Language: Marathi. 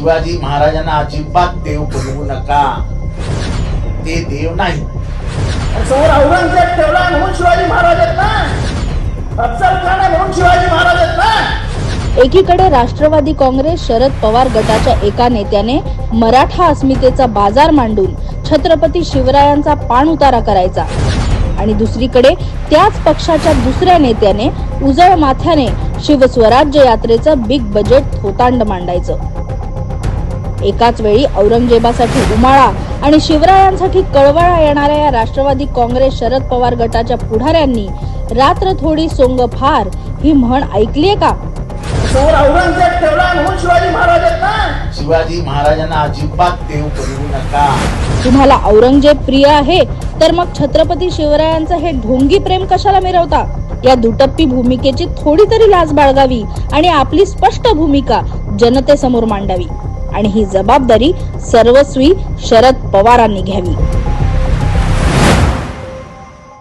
शिवाजी महाराजांना अजिबात देव बनवू नका. ते देव नाही. समोर औरंगजेब ठेवला म्हणून शिवाजी महाराज आहेत ना? अफजल खान आहे म्हणून शिवाजी महाराज आहेत ना? एकीकडे राष्ट्रवादी काँग्रेस शरद पवार गटाच्या एका नेत्याने मराठा अस्मितेचा बाजार मांडून छत्रपती शिवरायांचा पाण उतारा करायचा आणि दुसरीकडे त्याच पक्षाच्या दुसऱ्या नेत्याने उजळ माथ्याने शिवस्वराज्य यात्रेचं बिग बजेट थोतांड मांडायचं. एकाच वेळी औरंगजेबासाठी उमाळा आणि शिवरायांसाठी कळवळा येणाऱ्या या राष्ट्रवादी काँग्रेस शरद पवार गटाच्या पुढाऱ्यांनी रात्र थोडी सोंग फार ही म्हण ऐकलीये का? शिवाजी महाराजांना? अजिबात देव बनवू नका. तुम्हाला औरंगजेब प्रिय आहे तर मग छत्रपती शिवरायांचं हे ढोंगी प्रेम कशाला मिरवता? या दुटप्पी भूमिकेची थोडी तरी लाज बाळगावी आणि आपली स्पष्ट भूमिका जनतेसमोर मांडावी. आणि ही जबाबदारी सर्वस्वी शरद पवारांनी घ्यावी.